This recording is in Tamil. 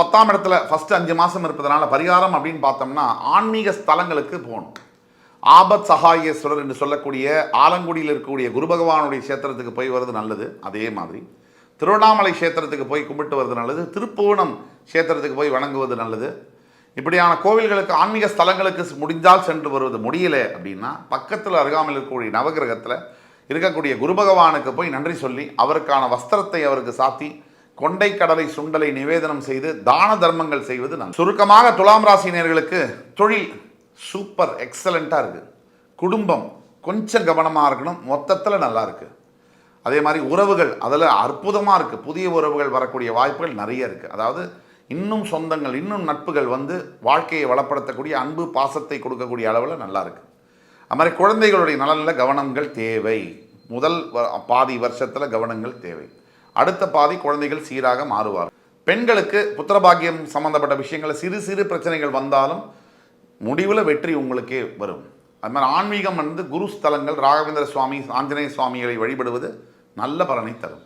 பத்தாம் இடத்துல ஃபர்ஸ்ட் அஞ்சு மாசம் இருப்பதனால பரிகாரம் அப்படின்னு பார்த்தோம்னா ஆன்மீக ஸ்தலங்களுக்கு போகணும். ஆபத் சகாயேஸ்வரர் என்று சொல்லக்கூடிய ஆலங்குடியில் இருக்கக்கூடிய குரு பகவானுடைய கஷேத்திரத்துக்கு போய் வர்றது நல்லது அதே மாதிரி. திருவண்ணாமலை கஷேத்திரத்துக்கு போய் கும்பிட்டு வர்றது நல்லது திருப்புவனம் கஷேத்திரத்துக்கு போய் வணங்குவது நல்லது. இப்படியான கோவில்களுக்கு ஆன்மீக ஸ்தலங்களுக்கு முடிஞ்சால் சென்று வருவது முடியலை அப்படின்னா பக்கத்தில் அருகாமல் இருக்கக்கூடிய நவகிரகத்தில் இருக்கக்கூடிய குரு பகவானுக்கு போய் நன்றி சொல்லி அவருக்கான வஸ்திரத்தை அவருக்கு சாத்தி கொண்டை கடலை சுண்டலை நிவேதனம் செய்து தான தர்மங்கள் செய்வது நல்லது சுருக்கமாக துலாம் ராசினியர்களுக்கு தொழில் சூப்பர் எக்ஸலண்ட்டாக இருக்குது குடும்பம் கொஞ்சம் கவனமாக இருக்கணும். மொத்தத்தில் நல்லா இருக்குது அதே மாதிரி உறவுகள் அதில் அற்புதமாக இருக்குது புதிய உறவுகள் வரக்கூடிய வாய்ப்புகள் நிறைய இருக்குது அதாவது இன்னும் சொந்தங்கள் இன்னும் நட்புகள் வந்து வாழ்க்கையை வளப்படுத்தக்கூடிய அன்பு பாசத்தை கொடுக்கக்கூடிய அளவில் நல்லா இருக்குது அது மாதிரி குழந்தைகளுடைய நலனில் கவனங்கள் தேவை. முதல் பாதி வருஷத்தில் கவனங்கள் தேவை. அடுத்த பாதி குழந்தைகள் சீராக மாறுவார் பெண்களுக்கு புத்திரபாக்கியம் சம்பந்தப்பட்ட விஷயங்களில் சிறு சிறு பிரச்சனைகள் வந்தாலும் முடிவில் வெற்றி உங்களுக்கே வரும். அது மாதிரி ஆன்மீகம் வந்து குரு ஸ்தலங்கள் ராகவேந்திர சுவாமி ஆஞ்சநேய சுவாமிகளை வழிபடுவது நல்ல பலனை தரும்.